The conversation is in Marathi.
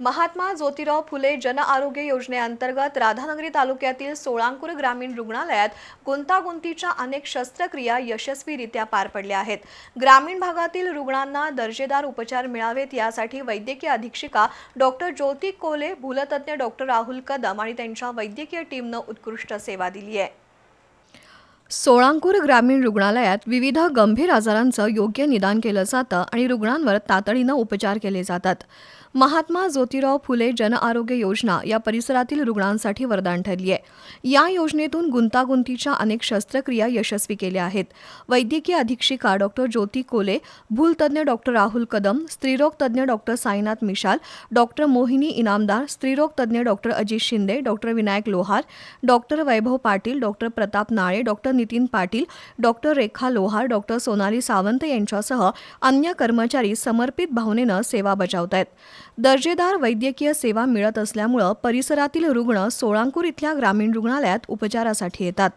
महात्मा ज्योतिराव फुले जन आरोग्य योजनेअंतर्गत राधानगरी तालुक्यातील सोळांकूर ग्रामीण रुग्णालयात गुंतागुंतीच्या अनेक शस्त्रक्रिया यशस्वीरित्या पार पडल्या आहेत. ग्रामीण भागातील रुग्णांना दर्जेदार उपचार मिळावेत यासाठी वैद्यकीय अधीक्षिका डॉक्टर ज्योती कोले भूलतज्ञ डॉक्टर राहुल कदम आणि त्यांच्या वैद्यकीय टीमनं उत्कृष्ट सेवा दिली आहे. सोळांकूर ग्रामीण रुग्णालयात विविध गंभीर आजारांचं योग्य निदान केलं जातं आणि रुग्णांवर तातडीनं उपचार केले जातात. महात्मा ज्योतिराव फुले जन आरोग्य योजना या परिसरातील रुग्णांसाठी वरदान ठरली आहे या योजनेतून गुंतागुंतीच्या अनेक शस्त्रक्रिया यशस्वी केल्या आहेत. वैद्यकीय अधीक्षिका डॉक्टर ज्योती कोले भूलतज्ञ डॉक्टर राहुल कदम स्त्रीरोग तज्ज्ञ डॉक्टर साईनाथ मिशाल डॉक्टर मोहिनी इनामदार स्त्रीरोग तज्ज्ञ doctor Ajit Shinde doctor Vinayak Lohar doctor Vaibhav Patil doctor Pratap Nale doctor Nitin Patil doctor Rekha Lohar doctor Sonali Sawant यांच्यासह अन्य कर्मचारी समर्पित भावनेनं सेवा बजावत आहेत दर्जेदार वैद्यकीय सेवा मिळत असल्यामुळं परिसरातील रुग्ण सोळांकूर इथल्या ग्रामीण रुग्णालयात उपचारासाठी येतात.